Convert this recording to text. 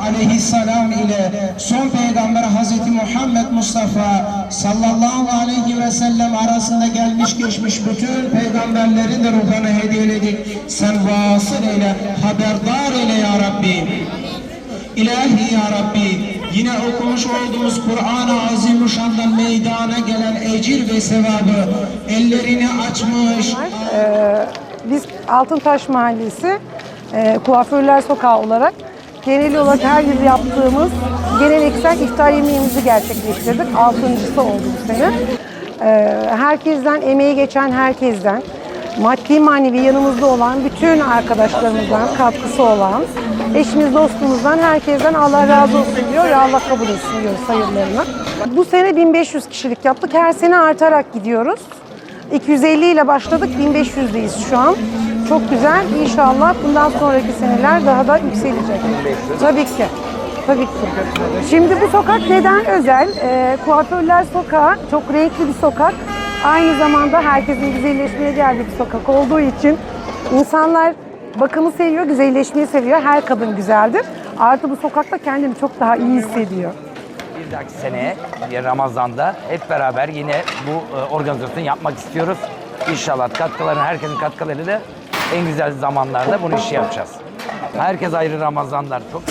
aleyhisselam ile son peygamber Hazreti Muhammed Mustafa sallallahu aleyhi ve sellem arasında gelmiş geçmiş bütün peygamberlerin de ruhlarına hediyeledik. Sen vasıl eyle, haberdar eyle ya Rabbi. İlahi ya Rabbi yine okumuş olduğumuz Kur'an-ı Azimuşşan'dan meydana gelen ecir ve sevabı ellerini açmış, Biz Altıntaş Mahallesi e, Kuaförler Sokağı olarak genel olarak her yıl yaptığımız geleneksel iftar yemeğimizi gerçekleştirdik. Altıncısı oldu bu sene. E, herkesten, emeği geçen herkesten, maddi manevi yanımızda olan bütün arkadaşlarımızdan katkısı olan, eşimiz dostumuzdan herkesten Allah razı olsun diyor ve Allah kabul etsin diyor sayılarını. Bu sene 1500 kişilik yaptık. Her sene artarak gidiyoruz. 250 ile başladık, 1500'deyiz şu an. Çok güzel. İnşallah bundan sonraki seneler daha da yükselecek. Tabii ki. Tabii ki. Şimdi bu sokak neden özel? Ee, kuaförler sokağı çok renkli bir sokak. Aynı zamanda herkesin güzelleşmeye geldiği bir sokak olduğu için insanlar bakımı seviyor, güzelleşmeyi seviyor. Her kadın güzeldir. Artı bu sokakta kendini çok daha iyi hissediyor. Bir dahaki seneye Ramazan'da hep beraber yine bu e, organizasyonu yapmak istiyoruz. İnşallah katkıların, herkesin katkılarıyla en güzel zamanlarda bunu işi yapacağız. Herkes ayrı Ramazanlar. Çok